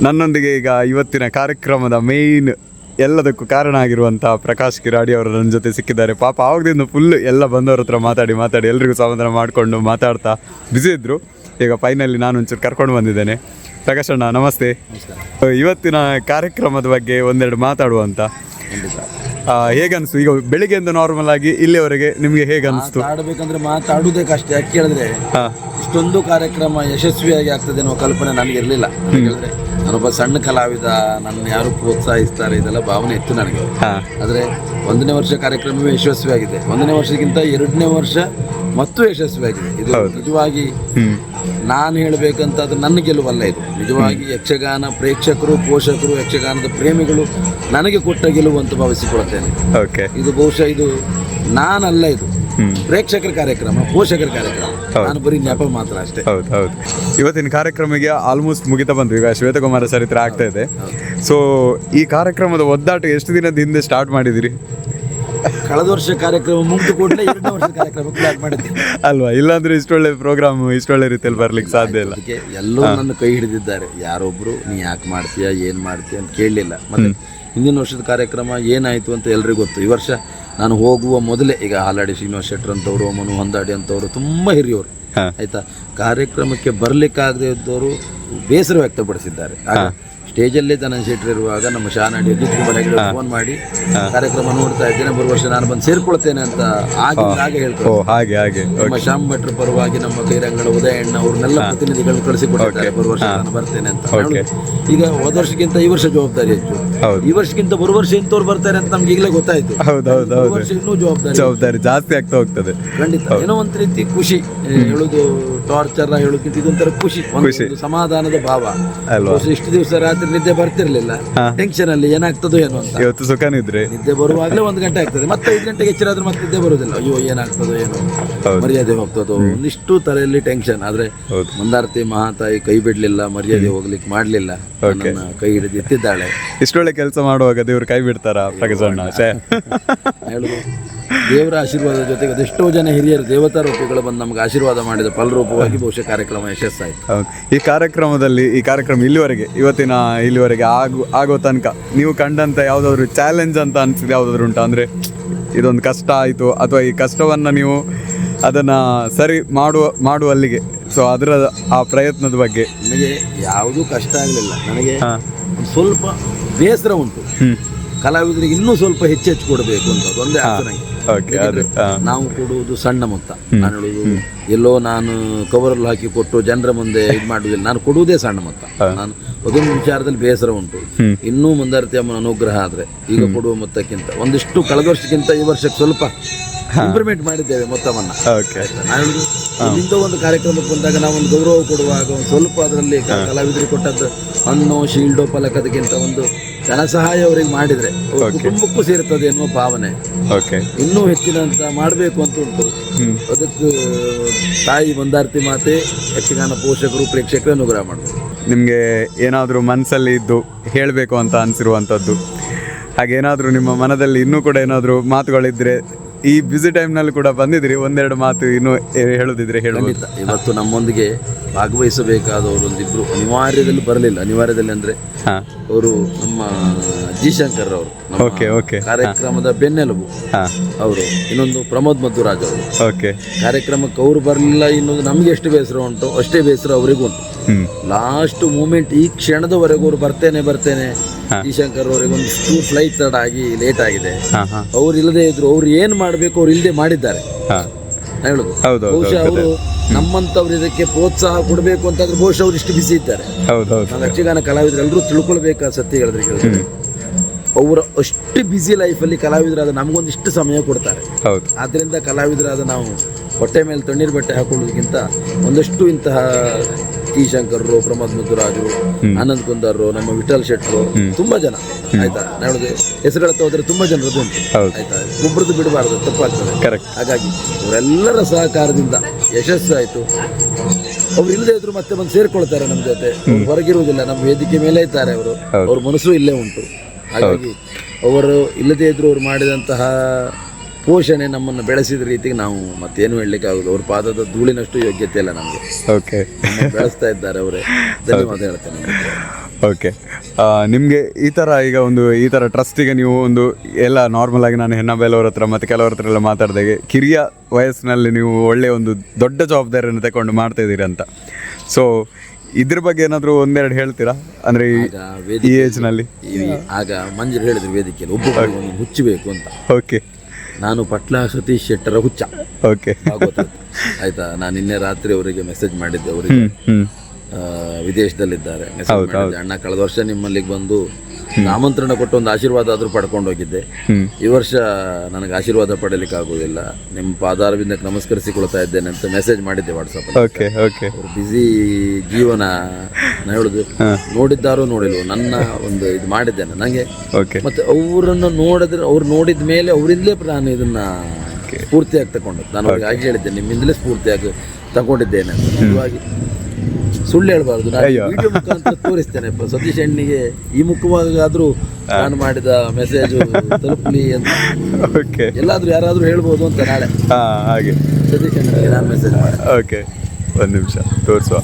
ನನ್ನೊಂದಿಗೆ ಈಗ ಇವತ್ತಿನ ಕಾರ್ಯಕ್ರಮದ ಮೇಯ್ನ್ ಎಲ್ಲದಕ್ಕೂ ಕಾರಣ ಆಗಿರುವಂಥ ಪ್ರಕಾಶ್ ಕಿರಾಡಿ ಅವರು ನನ್ನ ಜೊತೆ ಸಿಕ್ಕಿದ್ದಾರೆ. ಪಾಪ ಆವಾಗದಿಂದ ಫುಲ್ ಎಲ್ಲ ಬಂದವರ ಹತ್ರ ಮಾತಾಡಿ ಮಾತಾಡಿ ಎಲ್ರಿಗೂ ಸಮಾಧಾನ ಮಾಡಿಕೊಂಡು ಮಾತಾಡ್ತಾ ಬ್ಯುಸಿ ಇದ್ರು. ಈಗ ಫೈನಲಿ ನಾನು ಒಂಚೂರು ಕರ್ಕೊಂಡು ಬಂದಿದ್ದೇನೆ. ಪ್ರಕಾಶ್ ಅಣ್ಣ ನಮಸ್ತೆ. ಇವತ್ತಿನ ಕಾರ್ಯಕ್ರಮದ ಬಗ್ಗೆ ಒಂದೆರಡು ಮಾತಾಡುವ ಅಂತ. ಆ, ಹೇಗನ್ಸ್ತು ಈಗ ಬೆಳಿಗ್ಗೆಯಿಂದ ನಾರ್ಮಲ್ ಆಗಿ ಇಲ್ಲಿವರೆಗೆ ನಿಮಗೆ ಹೇಗನ್ನಿಸ್ತು ಮಾತಾಡಬೇಕಂದ್ರೆ ಮಾತಾಡುವುದೇ ಕಷ್ಟ. ಯಾಕೆ ಕೇಳಿದ್ರೆ ಹಾಂ. ಇಷ್ಟೊಂದು ಕಾರ್ಯಕ್ರಮ ಯಶಸ್ವಿಯಾಗಿ ಆಗ್ತದೆ ಅನ್ನೋ ಕಲ್ಪನೆ ನನಗೆ ಇರಲಿಲ್ಲ. ಹೇಳಿದ್ರೆ ನಾನೊಬ್ಬ ಸಣ್ಣ ಕಲಾವಿದ ನನ್ನ ಯಾರು ಪ್ರೋತ್ಸಾಹಿಸ್ತಾರೆ ಇದೆಲ್ಲ ಭಾವನೆ ಇತ್ತು ನನಗೆ. ಆದರೆ ಒಂದನೇ ವರ್ಷ ಕಾರ್ಯಕ್ರಮವೇ ಯಶಸ್ವಿಯಾಗಿದೆ. ಒಂದನೇ ವರ್ಷಕ್ಕಿಂತ ಎರಡನೇ ವರ್ಷ ಮತ್ತು ಯಶಸ್ವಿಯಾಗಿದೆ. ಇದು ನಿಜವಾಗಿ ನಾನು ಹೇಳಬೇಕಂತ ಅದು ನನ್ನ ಗೆಲುವಲ್ಲ ಇದು. ನಿಜವಾಗಿ ಯಕ್ಷಗಾನ ಪ್ರೇಕ್ಷಕರು ಪೋಷಕರು ಯಕ್ಷಗಾನದ ಪ್ರೇಮಿಗಳು ನನಗೆ ಕೊಟ್ಟ ಗೆಲುವು ಅಂತ ಭಾವಿಸಿಕೊಳ್ಳುತ್ತೇನೆ. ಓಕೆ ಇದು ಬಹುಶಃ ಇದು ನಾನಲ್ಲ ಇದು. ಪ್ರೇಕ್ಷಕರ ಕಾರ್ಯಕ್ರಮ ಪೋಷಕರ ಕಾರ್ಯಕ್ರಮ. ನಾನು ಬರೀ ನೆಪ ಮಾತ್ರ ಅಷ್ಟೇ. ಹೌದು ಹೌದು. ಇವತ್ತಿನ ಕಾರ್ಯಕ್ರಮಕ್ಕೆ ಆಲ್ಮೋಸ್ಟ್ ಮುಗಿತಾ ಬಂದ್ವಿ ಈಗ ಶ್ವೇತಕುಮಾರ ಚರಿತ್ರೆ ಆಗ್ತಾ ಇದೆ. ಸೊ ಈ ಕಾರ್ಯಕ್ರಮದ ಒದ್ದಾಟ ಎಷ್ಟು ದಿನದ ಹಿಂದೆ ಸ್ಟಾರ್ಟ್ ಮಾಡಿದಿರಿ? ಕಳೆದ ವರ್ಷ ಕಾರ್ಯಕ್ರಮ ಮುಗಿದು ಕೂಡಲೇ ಎರಡನೇ ವರ್ಷ ಕಾರ್ಯಕ್ರಮ ಪ್ಲಾನ್ ಮಾಡಿದ್ದೆ. ಅಲ್ವಾ? ಇಲ್ಲಾಂದ್ರೆ ಇಷ್ಟೊಳ್ಳೆ ಪ್ರೋಗ್ರಾಮ್ ಇಷ್ಟೊಳ್ಳೆ ರೀತಿಯಲ್ಲಿ ಬರ್ಲಿಕ್ಕೆ ಸಾಧ್ಯ ಇಲ್ಲ. ಅದಕ್ಕೆ ಎಲ್ಲರೂ ನನ್ನ ಕೈ ಹಿಡಿದಿದ್ದಾರೆ. ಯಾರೊಬ್ರು ನೀ ಯಾಕೆ ಮಾಡ್ತೀಯ ಏನು ಮಾಡ್ತೀಯ ಅಂತ ಕೇಳಲಿಲ್ಲ. ಮತ್ತೆ ಹಿಂದಿನ ವರ್ಷದ ಕಾರ್ಯಕ್ರಮ ಏನಾಯ್ತು ಅಂತ ಎಲ್ರಿಗೂ ಗೊತ್ತು. ಈ ವರ್ಷ ನಾನು ಹೋಗುವ ಮೊದಲೇ ಈಗ ಹಾಲಾಡಿ ಶ್ರೀನಿವಾಸ್ ಶೆಟ್ಟರ್ ಅಂತವರು ಮನು ಹೊಂದಾಡಿ ಅಂತವರು ತುಂಬ ಹಿರಿಯವರು. ಆಯ್ತಾ? ಕಾರ್ಯಕ್ರಮಕ್ಕೆ ಬರಲಿಕ್ಕಾಗದೇ ಇದ್ದವರು ಬೇಸರ ವ್ಯಕ್ತಪಡಿಸಿದ್ದಾರೆ. ಆಗ ಸ್ಟೇಜಲ್ಲೇ ತನ್ನ ಶೆಟ್ಟರ್ ಇರುವಾಗ ನಮ್ಮ ಶಾನಾಡಿ ಅಜಿತ್ ಕುಮಾರ್ ಹೆಗಡೆ ಫೋನ್ ಮಾಡಿ ಕಾರ್ಯಕ್ರಮ ನೋಡ್ತಾ ಇದ್ದೇನೆ. ಬರುವ ವರ್ಷ ನಾನು ಬಂದು ಸೇರ್ಕೊಳ್ತೇನೆ ಅಂತ ಹಾಗೆ ಆಗ ಓ ಹೇಳ್ತಾರೆ. ಹಾಗೆ ಹಾಗೆ. ನಮ್ಮ ಶ್ಯಾಮ್ ಭಟ್ರ ಪರವಾಗಿ ನಮ್ಮ ಕೈರಂಗಳ ಉದಯಣ್ಣ ಅವ್ರನ್ನೆಲ್ಲ ಪ್ರತಿನಿಧಿಗಳು ಕಳಿಸಿಕೊಟ್ಟಿದ್ದಾರೆ. ಬರುವ ವರ್ಷ ನಾನು ಬರ್ತೇನೆ ಅಂತ. ಈಗ ಹೋದ ವರ್ಷಕ್ಕಿಂತ ಈ ವರ್ಷ ಜವಾಬ್ದಾರಿ ಹೆಚ್ಚು. ಹೌದು. ಈ ವರ್ಷಕ್ಕಿಂತ ಬರುವ ವರ್ಷ ಇಂಥವ್ರು ಬರ್ತಾರೆ ಅಂತ ನಮ್ಗೆ ಈಗಲೇ ಗೊತ್ತಾಯ್ತು. ಇನ್ನೂ ಜವಾಬ್ದಾರಿ. ಜವಾಬ್ದಾರಿ ಜಾಸ್ತಿ ಆಗ್ತಾ ಹೋಗ್ತದೆ. ಖಂಡಿತ. ಏನೋ ಒಂದ್ ರೀತಿ ಖುಷಿ ಹೇಳುದು ಟಾರ್ಚರ್ ಹೇಳೋಕ್ಕಿಂತ ಇದೊಂಥರ ಖುಷಿ ಒಂದು- ಖುಷಿ. ಒಂದು ಸಮಾಧಾನದ ಭಾವ. ಅಲ್ವಾ? ಇಷ್ಟು ದಿವಸ ರಾತ್ರಿ ನಿದ್ದೆ ಬರ್ತಿರ್ಲಿಲ್ಲ. ಟೆನ್ಷನ್ ಅಲ್ಲಿ ಏನಾಗ್ತದೋ ಏನೋ ಅಂತ. ಇವತ್ತು ಸುಖನಿದ್ರೆ ನಿದ್ದೆ ಬರುವಾಗಲೇ ಒಂದು ಗಂಟೆ ಆಗ್ತದೆ. ಮತ್ತೆ ಐದು ಗಂಟೆಗೆ ಹೆಚ್ಚಿರಾದ್ರೆ ಮತ್ತೆ ನಿದ್ದೆ ಬರುವುದಿಲ್ಲ. ಅಯ್ಯೋ ಏನಾಗ್ತದೋ ಏನು. ಹೌದು. ಮರ್ಯಾದೆ ಹೋಗ್ತದೋ? ಒಂದಿಷ್ಟು ತಲೆಯಲ್ಲಿ ಟೆನ್ಷನ್ ಆದ್ರೆ ಹೌದು. ಮಂದಾರ್ತಿ ಮಹಾತಾಯಿ ಕೈ ಬಿಡ್ಲಿಲ್ಲ ಮರ್ಯಾದೆ ಹೋಗ್ಲಿಕ್ಕೆ ಮಾಡ್ಲಿಲ್ಲ. ನನ್ನ ಕೈ ಹಿಡಿದು ಎತ್ತಿದ್ದಾಳೆ. ಇಷ್ಟೊಳ್ಳೆ ಕೆಲಸ ಮಾಡುವಾಗ ದೇವ್ರು ಕೈ ಬಿಡ್ತಾರ ಛೇ. ಹೇಳುದು ದೇವರ ಆಶೀರ್ವಾದ ಜೊತೆಗೆ ಅದೆಷ್ಟೋ ಜನ ಹಿರಿಯರು ದೇವತಾ ರೂಪಗಳು ಬಂದು ನಮ್ಗೆ ಆಶೀರ್ವಾದ ಮಾಡಿದ ಫಲರೂಪವಾಗಿ ಬಹುಶಃ ಕಾರ್ಯಕ್ರಮ ಯಶಸ್ಸಾಯಿತು. ಈ ಕಾರ್ಯಕ್ರಮದಲ್ಲಿ ಈ ಕಾರ್ಯಕ್ರಮ ಇಲ್ಲಿವರೆಗೆ ಇವತ್ತಿನ ಇಲ್ಲಿವರೆಗೆ ಆಗು ಆಗೋ ತನಕ ನೀವು ಕಂಡಂತ ಯಾವ್ದಾದ್ರು ಚಾಲೆಂಜ್ ಅಂತ ಅನ್ಸಿದ ಯಾವ್ದಾದ್ರು ಉಂಟಾ? ಅಂದ್ರೆ ಇದೊಂದು ಕಷ್ಟ ಆಯಿತು ಅಥವಾ ಈ ಕಷ್ಟವನ್ನ ನೀವು ಅದನ್ನು ಸರಿ ಮಾಡುವ ಮಾಡುವಲ್ಲಿಗೆ. ಸೊ ಅದರ ಆ ಪ್ರಯತ್ನದ ಬಗ್ಗೆ. ನನಗೆ ಯಾವುದೂ ಕಷ್ಟ ಆಗಲಿಲ್ಲ. ನನಗೆ ಸ್ವಲ್ಪ ಬೇಸರ ಉಂಟು. ಕಲಾವಿದರಿಗೆ ಇನ್ನೂ ಸ್ವಲ್ಪ ಹೆಚ್ಚು ಹೆಚ್ಚು ಕೊಡಬೇಕು ಅಂತ ಒಂದೇ ಆಸನಾಗಿ ನಾವು ಕೊಡುವುದು ಸಣ್ಣ ಮೊತ್ತ. ನಾನು ಹೇಳುವುದು ಎಲ್ಲೋ ನಾನು ಕವರಲ್ಲಿ ಹಾಕಿ ಕೊಟ್ಟು ಜನರ ಮುಂದೆ ಇದು ಮಾಡುವುದಿಲ್ಲ. ನಾನು ಕೊಡುವುದೇ ಸಣ್ಣ ಮೊತ್ತ. ನಾನು ಅದೊಂದು ವಿಚಾರದಲ್ಲಿ ಬೇಸರ ಉಂಟು. ಇನ್ನೂ ಮಂದಾರ್ತಿ ಅಮ್ಮನ ಅನುಗ್ರಹ ಆದರೆ ಈಗ ಕೊಡುವ ಮೊತ್ತಕ್ಕಿಂತ. ಒಂದಿಷ್ಟು ಕಳೆದ ವರ್ಷಕ್ಕಿಂತ ಈ ವರ್ಷಕ್ಕೆ ಸ್ವಲ್ಪ ಇಂಪ್ರೂವ್ಮೆಂಟ್ ಮಾಡಿದ್ದೇವೆ ಮೊತ್ತವನ್ನು. ನಾನು ಇಂಥ ಇಲ್ಲಿಂದ ಒಂದು ಕಾರ್ಯಕ್ರಮಕ್ಕೆ ಬಂದಾಗ ನಾವು ಒಂದು ಗೌರವ ಕೊಡುವಾಗ ಒಂದು ಸ್ವಲ್ಪ ಅದರಲ್ಲಿ ಕಲಾವಿದರು ಕೊಟ್ಟದ್ದು ಹಣ್ಣು ಶೀಲ್ಡೋ ಫಲಕದಕ್ಕಿಂತ ಒಂದು ಧನ ಸಹಾಯ ಅವರಿಗೆ ಮಾಡಿದ್ರೆ ಅವ್ರ ಕುಟುಂಬಕ್ಕೂ ಸೇರ್ತದೆ ಎನ್ನುವ ಭಾವನೆ. ಓಕೆ ಇನ್ನೂ ಹೆಚ್ಚಿನಂತ ಮಾಡಬೇಕು ಅಂತ ಉಂಟು. ಅದಕ್ಕೆ ತಾಯಿ ಮಂದಾರ್ತಿ ಮಾತೆ ಯಕ್ಷಗಾನ ಪೋಷಕರು ಪ್ರೇಕ್ಷಕರು ಅನುಗ್ರಹ ಮಾಡಬೇಕು. ನಿಮಗೆ ಏನಾದರೂ ಮನಸ್ಸಲ್ಲಿ ಇದ್ದು ಹೇಳಬೇಕು ಅಂತ ಅನಿಸಿರುವಂಥದ್ದು ಹಾಗೇನಾದರೂ ನಿಮ್ಮ ಮನದಲ್ಲಿ ಇನ್ನೂ ಕೂಡ ಏನಾದರೂ ಮಾತುಗಳಿದ್ದರೆ ಈ ಬ್ಯುಸಿ ಟೈಮ್ನಲ್ಲಿ ಕೂಡ ಬಂದಿದ್ರಿ ಒಂದೆರಡು ಮಾತು ಇನ್ನೂ ಏ- ಹೇಳೋದಿದ್ರೆ ಖಂಡಿತ. ಇವತ್ತು ನಮ್ಮೊಂದಿಗೆ ಭಾಗವಹಿಸಬೇಕಾದವರು ಒಂದಿಬ್ರು ಅನಿವಾರ್ಯದಲ್ಲಿ ಬರಲಿಲ್ಲ. ಅನಿವಾರ್ಯದಲ್ಲಿ ಅಂದ್ರೆ ಹಾಂ. ಅವರು ನಮ್ಮ ಜಿ ಶಂಕರ್ ಅವರು ನಮ್ಮ ಓಕೆ ಓಕೆ. ಕಾರ್ಯಕ್ರಮದ ಬೆನ್ನೆಲುಬು. ಹಾ. ಅವರು ಇನ್ನೊಂದು ಪ್ರಮೋದ್ ಮಧುರಾಜ್ ಅವರು. ಓಕೆ. ಕಾರ್ಯಕ್ರಮಕ್ಕೆ ಅವರು ಬರಲಿಲ್ಲ ಇನ್ನೊಂದು ನಮ್ಗೆ ಎಷ್ಟು ಬೇಸರ ಉಂಟು ಅಷ್ಟೇ ಬೇಸರ ಅವರಿಗೂ ಉಂಟು. ಲಾಸ್ಟ್ ಮೂಮೆಂಟ್ ಈ ಕ್ಷಣದವರೆಗೂ ಅವ್ರು ಬರ್ತೇನೆ ಬರ್ತೇನೆ. ಶಂಕರ್ ಅವರಿಗೆ ಒಂದಿಷ್ಟು ಫ್ಲೈಟ್ ತಡ ಆಗಿ ಲೇಟ್ ಆಗಿದೆ. ಅವ್ರು ಇಲ್ಲದೆ ಇದ್ರು ಅವ್ರು ಏನ್ ಮಾಡ್ಬೇಕು ಅವ್ರು ಇಲ್ಲದೆ ಮಾಡಿದ್ದಾರೆ. ಹೇಳುದು. ಬಹುಶಃ ಅವರು ನಮ್ಮಂತವ್ರು ಇದಕ್ಕೆ ಪ್ರೋತ್ಸಾಹ ಕೊಡಬೇಕು ಅಂತಂದ್ರೆ ಬಹುಶಃ ಅವ್ರು ಇಷ್ಟು ಬಿಸಿ ಇದ್ದಾರೆ. ಹೌದು ಹೌದು. ನಾವು ಯಕ್ಷಗಾನ ಕಲಾವಿದರೆಲ್ಲರೂ ಎಲ್ಲರೂ ತಿಳ್ಕೊಳ್ಬೇಕಾದ ಸತ್ಯ ಹೇಳಿದ್ರೆ ಅವರ ಅಷ್ಟು ಬ್ಯುಸಿ ಲೈಫಲ್ಲಿ ಕಲಾವಿದರಾದ ನಮಗೊಂದಿಷ್ಟು ಸಮಯ ಕೊಡ್ತಾರೆ. ಆದ್ದರಿಂದ ಕಲಾವಿದರಾದ ನಾವು ಹೊಟ್ಟೆ ಮೇಲೆ ತಣ್ಣೀರು ಬಟ್ಟೆ ಹಾಕೊಳ್ಳೋದಕ್ಕಿಂತ ಒಂದಷ್ಟು ಇಂತಹ ಟಿ ಶಂಕರ್ ಪ್ರಮೋದ್ ಮುದ್ದುರಾಜು ಆನಂದ್ ಕುಂದಾರ್ರು ನಮ್ಮ ವಿಠಲ್ ಶೆಟ್ರು ತುಂಬಾ ಜನ. ಆಯ್ತಾ? ನೋಡಿದ್ರೆ ಹೆಸರುಗಳ ಹೋದ್ರೆ ತುಂಬಾ ಜನರದ್ದು ಉಂಟು. ಆಯ್ತಾ? ಒಬ್ಬರದ್ದು ಬಿಡಬಾರ್ದು ತಪ್ಪಾಗ್ತದೆ. ಕರೆಕ್ಟ್ ಹಾಗಾಗಿ ಇವರೆಲ್ಲರ ಸಹಕಾರದಿಂದ ಯಶಸ್ಸು ಆಯ್ತು ಅವ್ರು ಇಲ್ಲದೆ ಇದ್ರು ಮತ್ತೆ ಬಂದು ಸೇರ್ಕೊಳ್ತಾರೆ ನಮ್ಮ ಜೊತೆ. ಹೊರಗಿರುವುದಿಲ್ಲ ನಮ್ಮ ವೇದಿಕೆ ಮೇಲೆ ಇದ್ದಾರೆ ಅವರು. ಅವ್ರ ಮನಸ್ಸು ಇಲ್ಲೇ ಉಂಟು. ಹಾಗಾಗಿ ಅವರು ಇಲ್ಲದೇ ಇದ್ರು ಅವ್ರು ಮಾಡಿದಂತಹ ಪೋಷಣೆ ನಮ್ಮನ್ನು ಬೆಳೆಸಿದ ರೀತಿಗೆ ನಾವು ಮತ್ತೇನು ಹೇಳಲಿಕ್ಕೆ ಆಗೋದು ಅವ್ರ ಪಾದದ ಧೂಳಿನಷ್ಟು ಯೋಗ್ಯತೆ ಇಲ್ಲ ನಮಗೆ. ಓಕೆ ಬೆಳೆಸ್ತಾ ಇದ್ದಾರೆ ಅವರೇ. ಧನ್ಯವಾದ ಹೇಳ್ತೇನೆ ಓಕೆ ನಿಮಗೆ ಈ ಥರ ಈಗ ಒಂದು ಈ ಥರ ಟ್ರಸ್ಟಿಗೆ ನೀವು ಒಂದು ಎಲ್ಲ ನಾರ್ಮಲ್ ಆಗಿ ನಾನು ಹೆಣ್ಣಬೇಲವ್ರ ಹತ್ರ ಮತ್ತು ಕೆಲವ್ರ ಹತ್ರ ಎಲ್ಲ ಮಾತಾಡಿದಾಗೆ ಕಿರಿಯ ವಯಸ್ಸಿನಲ್ಲಿ ನೀವು ಒಳ್ಳೆಯ ಒಂದು ದೊಡ್ಡ ಜವಾಬ್ದಾರಿಯನ್ನು ತಗೊಂಡು ಮಾಡ್ತಾ ಇದ್ದೀರಿ ಅಂತ. ಸೊ ಇದ್ರ ಬಗ್ಗೆ ಏನಾದರೂ ಒಂದೆರಡು ಹೇಳ್ತೀರಾ? ಅಂದರೆ ಈ ಏಜ್ನಲ್ಲಿ ಆಗ ಮಂಜರು ಹೇಳಿದ್ರು ವೇದಿಕೆಯಲ್ಲಿ ಒಬ್ಬ ಹುಚ್ಚಬೇಕು ಅಂತ. ಓಕೆ ನಾನು ಪಟ್ಲ ಸತೀಶ್ ಶೆಟ್ಟರ ಹುಚ್ಚ. ಓಕೆ. ಆಯ್ತಾ? ನಾನು ನಿನ್ನೆ ರಾತ್ರಿ ಅವರಿಗೆ ಮೆಸೇಜ್ ಮಾಡಿದ್ದೆ ಅವರಿಗೆ. ವಿದೇಶದಲ್ಲಿದ್ದಾರೆ. ಅಣ್ಣ ಕಳೆದ ವರ್ಷ ನಿಮ್ಮಲ್ಲಿಗೆ ಬಂದು ಆಮಂತ್ರಣ ಕೊಟ್ಟು ಒಂದು ಆಶೀರ್ವಾದ ಆದರೂ ಪಡ್ಕೊಂಡು ಹೋಗಿದ್ದೆ. ಈ ವರ್ಷ ನನಗೆ ಆಶೀರ್ವಾದ ಪಡೀಲಿಕ್ಕೆ ಆಗೋದಿಲ್ಲ. ನಿಮ್ಮ ಪಾದಾರವಿಂದಕ್ಕೆ ನಮಸ್ಕರಿಸಿಕೊಳ್ತಾ ಇದ್ದೇನೆ ಅಂತ ಮೆಸೇಜ್ ಮಾಡಿದ್ದೆ ವಾಟ್ಸಪ್ ಓಕೆ ಓಕೆ ಬ್ಯುಸಿ ಜೀವನ ನಾನು ಹೇಳುದು ನೋಡಿದ್ದಾರೋ ನೋಡಿಲ್ವೋ ನನ್ನ ಒಂದು ಇದು ಮಾಡಿದ್ದೇನೆ. ನನಗೆ ಮತ್ತೆ ಅವರನ್ನು ನೋಡಿದ್ರೆ ಅವ್ರು ನೋಡಿದ ಮೇಲೆ ಅವರಿಂದಲೇ ನಾನು ಇದನ್ನ ಸ್ಫೂರ್ತಿಯಾಗಿ ತಗೊಂಡು. ನಾನು ಅವ್ರಿಗೆ ಹಾಗೆ ಹೇಳಿದ್ದೆ ನಿಮ್ಮಿಂದಲೇ ಸ್ಫೂರ್ತಿಯಾಗಿ ತಗೊಂಡಿದ್ದೇನೆ ಸುಳ್ಳು ಹೇಳ್ಬಾರ್ದು. ನಾನು ವಿಡಿಯೋ ಮುಖಾಂತರ ತೋರಿಸ್ತೇನೆ. ಪ- ಸತೀಶ್ ಅಣ್ಣಿಗೆ ಈ ಮುಖವಾಗಾದ್ರೂ ನಾನು ಮಾಡಿದ ಮೆಸೇಜ್ ತಲುಪಲಿ ಅಂತ. ಓಕೆ ಎಲ್ಲಾದ್ರೂ ಯಾರಾದ್ರೂ ಹೇಳ್ಬೋದು ಅಂತ ನಾಳೆ. ಹಾಂ ಹಾಗೆ. ಸತೀಶ್ ಅಣ್ಣನಿಗೆ ನಾನು ಮೆಸೇಜ್ ಮಾಡಿ ಓಕೆ ಒಂದು ನಿಮಿಷ. ತೋರಿಸುವ.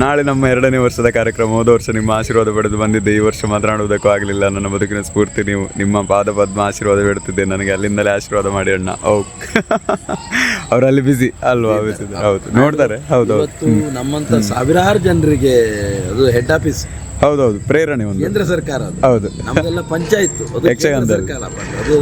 ನಾಳೆ ನಮ್ಮ ಎರಡನೇ ವರ್ಷದ ಕಾರ್ಯಕ್ರಮ. ಹೋದ ವರ್ಷ ನಿಮ್ಮ ಆಶೀರ್ವಾದ ಪಡೆದು ಬಂದಿದ್ದೆ. ಈ ವರ್ಷ ಮಾತನಾಡುವುದಕ್ಕೂ ಆಗಲಿಲ್ಲ. ನನ್ನ ಬದುಕಿನ ಸ್ಫೂರ್ತಿ ನೀವು ನಿಮ್ಮ ಪಾದ ಪದ್ಮ ಆಶೀರ್ವಾದ ಬಿಡುತ್ತಿದ್ದೆ ನನಗೆ ಅಲ್ಲಿಂದಲೇ ಆಶೀರ್ವಾದ ಮಾಡಿ ಅಣ್ಣ. ಓ ಅವರಲ್ಲಿ ಅಲ್ಲಿ ಬಿಸಿ ಅಲ್ವಾ ಹೌದು. ನೋಡ್ತಾರೆ. ಹೌದು ನಮ್ಮಂತ ಸಾವಿರಾರು ಜನರಿಗೆ ಅದು ಹೆಡ್ ಆಫೀಸ್ ಹೌದೌದು ಪ್ರೇರಣೆ ಒಂದು. ಕೇಂದ್ರ ಸರ್ಕಾರ ಹೌದು. ನಮ್ದೆಲ್ಲ ಪಂಚಾಯತ್. but ಅದು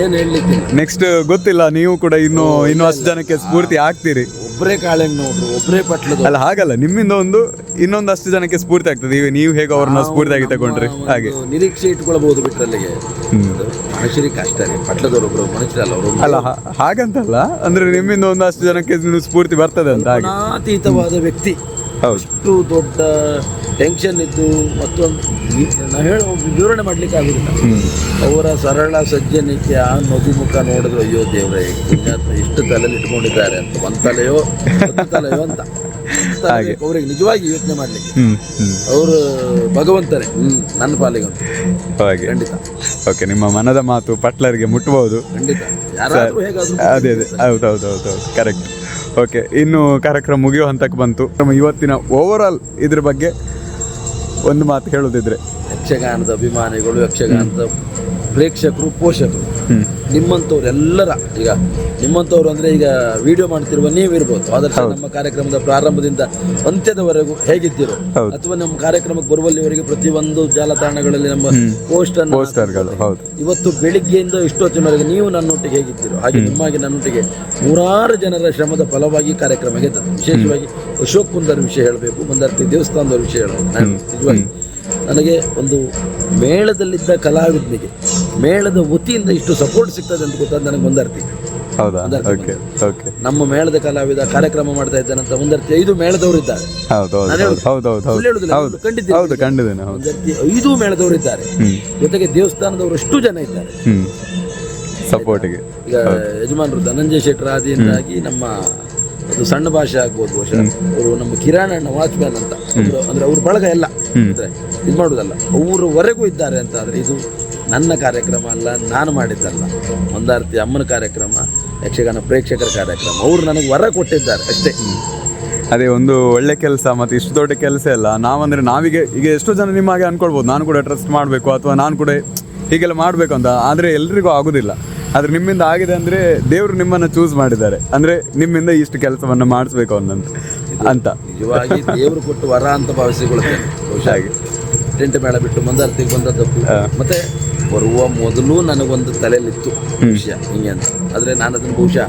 ಏನು ಹೇಳಲಿಕ್ಕೆ ನೆಕ್ಸ್ಟ್ ಗೊತ್ತಿಲ್ಲ. ನೀವು ಕೂಡ ಇನ್ನು ಇನ್ನೂ ಅಷ್ಟು ಜನಕ್ಕೆ ಸ್ಫೂರ್ತಿ ಆಗ್ತೀರಿ. ಒಬ್ಬರೇ ಕಾಳೆ ನೋಡ್ರು ಒಬ್ಬರೇ ಪಟ್ಲು ಅಲ್ಲ ಹಾಗಲ್ಲ. ನಿಮ್ಮಿಂದ ಒಂದು ಇನ್ನೊಂದು ಅಷ್ಟು ಜನಕ್ಕೆ ಸ್ಫೂರ್ತಿ ಆಗ್ತದೆ. ಈಗ ನೀವು ಹೇಗೆ ಅವ್ರನ್ನ ಸ್ಫೂರ್ತಿಯಾಗಿ ತಗೊಂಡ್ರಿ. ಹಾಗೆ. ನಿರೀಕ್ಷೆ ಇಟ್ಕೊಳ್ಬಹುದು ಬಿಟ್ರಲ್ಲಿಗೆ. ಅಲ್ಲಿಗೆ ಮನುಷ್ಯರಿಗೆ ಕಷ್ಟ ರೀ. ಪಟ್ಲದವ್ರು ಒಬ್ರು ಮನುಷ್ಯರಲ್ಲ ಅವರು ಅಲ್ಲ ಹಾಗಂತಲ್ಲ. ಅಂದ್ರೆ ನಿಮ್ಮಿಂದ ಒಂದು ಅಷ್ಟು ಜನಕ್ಕೆ ಸ್ಫೂರ್ತಿ ಬರ್ತದೆ ಅಂತ ಹಾಗೆ. ಅತೀತವಾದ ವ್ಯಕ್ತಿ. ಅಷ್ಟು ದೊಡ್ಡ ಟೆನ್ಷನ್ ಇದ್ದು ಮತ್ತೊಂದು ನಾ ಹೇಳೋ ವಿವರಣೆ ಮಾಡ್ಲಿಕ್ಕೆ ಆಗುದಿಲ್ಲ. ಅವರ ಸರಳ ಸಜ್ಜನಿಕೆ ಆ ಮುಖ ನೋಡಿದ್ರು ಅಯ್ಯೋ ದೇವರೇ ಪುಣ್ಯಾತ್ಮ ಇಷ್ಟು ತಲೆಯಲ್ಲಿ ಇಟ್ಕೊಂಡಿದ್ದಾರೆ ಅಂತ. ಒಂದ್ ತಲೆಯೋ ತಲೆಯೋ ಅಂತ. ಹಾಗೆ. ಅವ್ರಿಗೆ ನಿಜವಾಗಿ ಯೋಚನೆ ಮಾಡ್ಲಿಕ್ಕೆ. ಅವರು ಭಗವಂತರೇ. ಹ್ಮ್. ನನ್ನ ಪಾಲಿಗೆ ಹಾಗೆ. ಖಂಡಿತ. ಓಕೆ ನಿಮ್ಮ ಮನದ ಮಾತು ಪಟ್ಲರಿಗೆ ಮುಟ್ಬಹುದು ಖಂಡಿತ. ಅದೇ ಅದೇ. ಹೌದು ಹೌದು ಹೌದು ಹೌದು. ಕರೆಕ್ಟ್ ಓಕೆ, ಇನ್ನು ಕಾರ್ಯಕ್ರಮ ಮುಗಿಯೋ ಹಂತಕ್ಕೆ ಬಂತು. ನಮ್ಮ ಇವತ್ತಿನ ಓವರ್ ಆಲ್ ಇದ್ರ ಬಗ್ಗೆ ಒಂದು ಮಾತು ಹೇಳೋದಿದ್ರೆ. ಯಕ್ಷಗಾನದ ಅಭಿಮಾನಿಗಳು, ಯಕ್ಷಗಾನದ ಪ್ರೇಕ್ಷಕರು ಪೋಷಕರು ನಿಮ್ಮಂತವ್ರು ನಿಮ್ಮಂಥವ್ರು ಎಲ್ಲರ ಈಗ ನಿಮ್ಮಂಥವ್ರು ಅಂದ್ರೆ ಈಗ ವಿಡಿಯೋ ಮಾಡ್ತಿರುವ ನೀವಿರ್ಬೋದು. ಆದರ್ಶ ನಮ್ಮ ಕಾರ್ಯಕ್ರಮದ ಪ್ರಾರಂಭದಿಂದ ಅಂತ್ಯದವರೆಗೂ ಹೇಗಿದ್ದೀರೋ. ಅಥವಾ ನಮ್ಮ ಕಾರ್ಯಕ್ರಮಕ್ಕೆ ಬರುವಲ್ಲಿವರೆಗೆ ಪ್ರತಿಯೊಂದು ಜಾಲತಾಣಗಳಲ್ಲಿ ನಮ್ಮ ಪೋಸ್ಟ್ ಅನ್ನು ಇವತ್ತು ಬೆಳಿಗ್ಗೆಯಿಂದ ಇಷ್ಟೊತ್ತಿನವರೆಗೆ ನೀವು ನನ್ನೊಟ್ಟಿಗೆ ಹೇಗಿದ್ದೀರೋ ಹಾಗೆ ನಿಮ್ಮಾಗಿ ನನ್ನೊಟ್ಟಿಗೆ ನೂರಾರು ಜನರ ಶ್ರಮದ ಫಲವಾಗಿ ಕಾರ್ಯಕ್ರಮ ಗೆದ್ದರು ವಿಶೇಷವಾಗಿ ಅಶೋಕ್ ಕುಂದರ್ ವಿಷಯ ಹೇಳಬೇಕು ಮಂದಾರ್ತಿ ದೇವಸ್ಥಾನದವ್ರ ವಿಷಯ ಹೇಳಬೇಕು. ನಾನು ನಿಜವಾಗಿ ನನಗೆ ಒಂದು ಮೇಳದಲ್ಲಿದ್ದ ಕಲಾವಿದನಿಗೆ ಮೇಳದ ವತಿಯಿಂದ ಇಷ್ಟು ಸಪೋರ್ಟ್ ಸಿಗ್ತದೆ ಅಂತ ಗೊತ್ತಾದ ನನಗೆ ಒಂದರ್ತಿ ಹೌದಾ? ಓಕೆ ಓಕೆ ನಮ್ಮ ಮೇಳದ ಕಲಾವಿದ ಕಾರ್ಯಕ್ರಮ ಮಾಡ್ತಾ ಇದ್ದಾನೆ ಅಂತ ಒಂದರ್ತಿ ಐದು ಮೇಳದವರು ಇದ್ದಾರೆ. ಹೌದು ಹೌದು ಹೌದು ಹೌದು ಹೌದು. ಸುಳ್ಳು ಹೌದು ಖಂಡಿತ ಹೌದು ಕಂಡಿದ್ದೇನೆ ಹೌದು. ಮುಂದರ್ತಿ ಐದು ಮೇಳದವರು ಇದ್ದಾರೆ. ಜೊತೆಗೆ ದೇವಸ್ಥಾನದವರು ಅಷ್ಟು ಜನ ಇದ್ದಾರೆ. ಸಪೋರ್ಟ್ಗೆ ಈಗ ಯಜಮಾನರು ಧನಂಜಯ ಶೆಟ್ಟರ್ ಆದಿಯಿಂದಾಗಿ ನಮ್ಮ ಅದು ಸಣ್ಣ ಭಾಷೆ ಆಗ್ಬೋದು ಬಹುಶಃ. ಅವರು ನಮ್ಮ ಕಿರಾಣಣ್ಣ ವಾಚ್ಮ್ಯಾನ್ ಅಂತ. ಅಂದ್ರೆ ಅವ್ರ ಬಳಗ ಎಲ್ಲ. ಅಂದ್ರೆ ಇದು ಮಾಡುದಲ್ಲ ಅವರವರೆಗೂ ಇದ್ದಾರೆ ಅಂತ ಆದ್ರೆ ಇದು ನನ್ನ ಕಾರ್ಯಕ್ರಮ ಅಲ್ಲ ನಾನು ಮಾಡಿದ್ದಲ್ಲ. ಒಂದಾರ್ತಿ ಅಮ್ಮನ ಕಾರ್ಯಕ್ರಮ ಯಕ್ಷಗಾನ ಪ್ರೇಕ್ಷಕರ ಕಾರ್ಯಕ್ರಮ. ಅವರು ನನಗೆ ವರ ಕೊಟ್ಟಿದ್ದಾರೆ ಅಷ್ಟೇ. ಅದೇ ಒಂದು ಒಳ್ಳೆ ಕೆಲಸ ಮತ್ತೆ ಇಷ್ಟು ದೊಡ್ಡ ಕೆಲಸ ಎಲ್ಲ ನಾವಂದರೆ ನಾವೀಗ ಈಗ ಎಷ್ಟೋ ಜನ ನಿಮ್ಮ ಹಾಗೆ ಅನ್ಕೊಳ್ಬೋದು ನಾನು ಕೂಡ ಟ್ರಸ್ಟ್ ಮಾಡಬೇಕು ಅಥವಾ ನಾನು ಕೂಡ ಹೀಗೆಲ್ಲ ಮಾಡಬೇಕು ಅಂತ ಆದರೆ ಎಲ್ರಿಗೂ ಆಗೋದಿಲ್ಲ. ಆದರೆ ನಿಮ್ಮಿಂದ ಆಗಿದೆ ಅಂದ್ರೆ ದೇವರು ನಿಮ್ಮನ್ನ ಚೂಸ್ ಮಾಡಿದ್ದಾರೆ. ಅಂದ್ರೆ ನಿಮ್ಮಿಂದ ಇಷ್ಟು ಕೆಲಸವನ್ನು ಮಾಡಿಸ್ಬೇಕು ಅಂತ ಅಂತ. ನಿಜವಾಗಿ ದೇವರು ಕೊಟ್ಟು ವರ ಅಂತ ಭಾವಿಸಿಕೊಳ್ತೇನೆ ಬಹುಶಃ ಹಾಗೆ. ಟೆಂಟ್ ಮೇಳ ಬಿಟ್ಟು ಮಂದಾರ್ತಿಗೆ ಬಂದದ್ದು ಮತ್ತೆ ಬರುವ ಮೊದಲು ನನಗೊಂದು ತಲೆಯಲ್ಲಿತ್ತು ವಿಷಯ ಹಿಂಗೆ ಅಂತ. ಆದರೆ ನಾನು ಅದನ್ನು ಬಹುಶಃ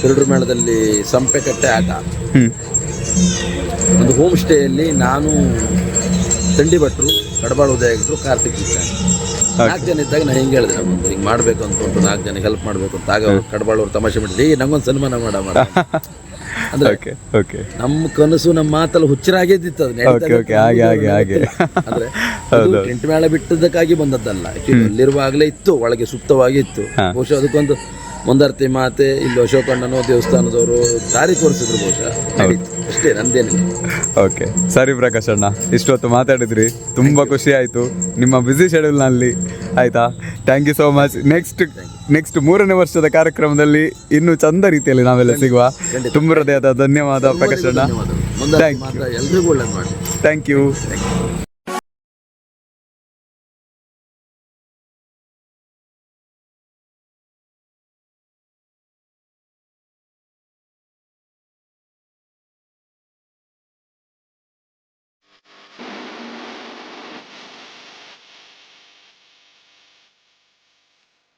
ಕಿರುಡ್ರ ಮೇಳದಲ್ಲಿ ಸಂಪೆಕಟ್ಟೆ ಆಟ ಒಂದು ಹೋಮ್ ಸ್ಟೇಯಲ್ಲಿ ನಾನು ತಂಡಿ ಭಟ್ರು ಕಡಬಾಳ ಉದಯಗರು ಕಾರ್ತಿಕ್ ಇದ್ದಾನೆ ನಾಲ್ಕು ಜನ ಇದ್ದಾಗ ನಾನು ಹಿಂಗೆ ಹೇಳಿದೆ ನಮ್ಮ ಹಿಂಗೆ ಮಾಡಬೇಕು ಅಂತ ಉಂಟು ನಾಲ್ಕು ಜನ ಹೆಲ್ಪ್ ಮಾಡಬೇಕು ಅಂತ. ಆಗ ಅವ್ರು ಕಡಬಾಳವ್ರು ತಮಾಷೆ ಮಾಡಿ ಏ ನಂಗೊಂದು ಸನ್ಮಾನ ಮಾಡ ಮಾಡ. ಅಂದ್ರೆ ನಮ್ಮ ಕನಸು ನಮ್ಮ ಮಾತಲ್ಲಿ ಹಾಗೆ, ಹಾಗೆ, ಹಾಗೆ. ಅಂದ್ರೆ ಅದು ಟೆಂಟ್ ಮೇಳ ಬಿಟ್ಟದಕ್ಕಾಗಿ ಬಂದದ್ದಲ್ಲ ಅಲ್ಲಿರುವಾಗಲೇ ಇತ್ತು ಒಳಗೆ ಸುಪ್ತವಾಗಿ ಇತ್ತು. ಬಹುಶಃ ಅದಕ್ಕೊಂದು ಮುಂದರ್ತಿ ಮಾತೆ ಇಲ್ಲಿ ಅಶೋಕಣ್ಣನು ದೇವಸ್ಥಾನದವರು ದಾರಿ ತೋರಿಸಿದ್ರು ಬಹುಶಃ. ನಡೀತು. ಅಷ್ಟೇ ನಂದೇನಿಲ್ಲ. ಓಕೆ. ಸರಿ ಪ್ರಕಾಶ್ ಅಣ್ಣ ಇಷ್ಟೊತ್ತು ಮಾತಾಡಿದ್ರಿ. ತುಂಬ ಖುಷಿ ಆಯಿತು. ನಿಮ್ಮ ಬ್ಯುಸಿ ಶೆಡ್ಯೂಲ್ನಲ್ಲಿ ಆಯಿತಾ? Thank you so much next next ಮೂರನೇ ವರ್ಷದ ಕಾರ್ಯಕ್ರಮದಲ್ಲಿ ಇನ್ನೂ ಚಂದ ರೀತಿಯಲ್ಲಿ ನಾವೆಲ್ಲ ಸಿಗುವ ತುಂಬ ಹೃದಯದ ಧನ್ಯವಾದ ಪ್ರಕಾಶ್ ಅಣ್ಣ. Thank you thank you